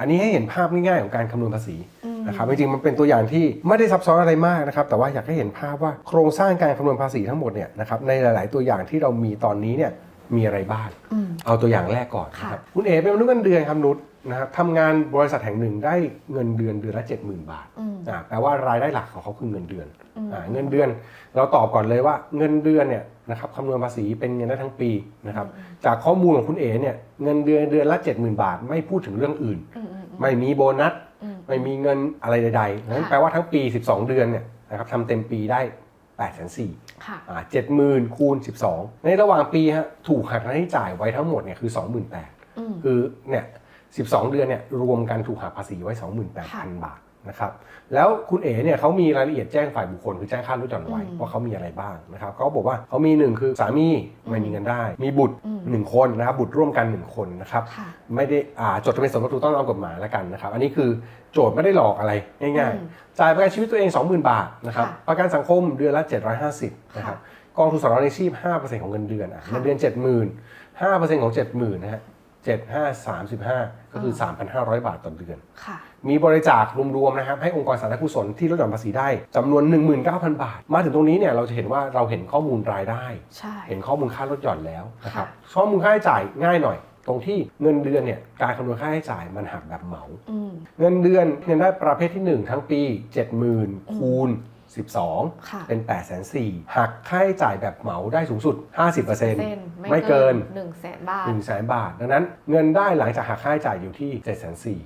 อันนี้ให้เห็นภาพง่ายๆของการคำนวณภาษีอืมนะครับจริงๆมันเป็นตัวอย่างที่ไม่ได้ซับซ้อนอะไรมากนะครับแต่ว่าอยากให้เห็นภาพว่าโครงสร้างการคำนวณภาษีทั้งหมดเนี่ยนะครับในหลาย ๆ ตัวอย่างที่เรามีตอนนี้เนี่ยมีอะไรบ้างอืมเอาตัวอย่างแรกก่อนนะครับคุณเอ๋เป็นมนุษย์เงินเดือนครับนุชนะครับทำงานบริษัทแห่งหนึ่งได้เงินเดือนเดือนละ 70,000 บาทอืมอ่าแปลว่ารายได้หลักของเขาคือเงินเดือนอืมอ่าเงินเดือน เราตอบก่อนเลยว่าเงินเดือนเนี่ยนะครับคำนวณภาษีเป็นเงินได้ทั้งปีนะครับจากข้อมูลของคุณเอ๋เนี่ยเงินเดือนเดือนละ 70,000 บาท ไม่พูดถึงเรื่องอื่นอืมอืม ไม่มีโบนัสอืมไม่มีเงินอะไรใดๆนั้นค่ะแปลว่าทั้งปี 12 เดือนเนี่ยนะครับทำเต็มปีได้8 4 0 0 0ค่ะอ่าเจ็ดหมื่นคูณ 12 ในระหว่างปีฮะถูกหักค่าใช้จ่ายไว้ทั้งหมดเนี่ยคือ 28,000อืมคือเนี่ย12 เดือนเนี่ยรวมกันถูกหักภาษีไว้ 28,000 บาทนะครับแล้วคุณเอ๋เนี่ยเขามีรายละเอียดแจ้งฝ่ายบุคคลคือแจ้งค่าลดหย่อนไว้อืมว่าเขามีอะไรบ้างนะครับเขาบอกว่าเขามีหนึ่งคือสามีไม่มีเงินได้ มีบุตรอืม หนึ่งคนนะครับบุตรร่วมกันหนึ่งคนนะครับค่ะไม่ได้อ่าจดทะเบียนสมรสถูกต้องตามกฎหมายแล้วกันนะครับ อันนี้คือโจทย์ไม่ได้หลอกอะไรง่ายอืมๆจ่ายประกันชีวิตตัวเอง 20,000 บาทนะครับค่ะประกันสังคมเดือนละ 750นะครับกองทุนสำรองในชีพ5%ของเงินเดือนอะค่ะเงินเดือน 70,000 5%ของ 70,000นะฮะ 75 35 ก็คือ 3,500 บาทต่อเดือน ค่ะ มีบริจาครวมๆนะครับให้องค์กรสาธารณกุศลที่ลดหย่อนภาษีได้จำนวน 19,000 บาท มาถึงตรงนี้เนี่ยเราจะเห็นว่าเราเห็นข้อมูลรายได้ ใช่ เห็นข้อมูลค่าลดหย่อนแล้วนะครับค่ะข้อมูลค่าใช้จ่ายง่ายหน่อย ตรงที่เงินเดือนเนี่ยการคำนวณค่าใช้จ่ายมันหักแบบเหมา อืม เงินเดือนเงินได้ประเภทที่ 1 ทั้งปี 70,000 คูณ 12ค่ะเป็น8 4 0 0 0หักค่าใช้จ่ายแบบเหมาได้สูงสุด 50%เส้นไม่เกินหนึ่งแสนบาท1 0 0 0 0 0 บาท ดังนั้นเงินได้หลังจากหักค่าใช้จ่ายอยู่ที่ 7 4 0 0 0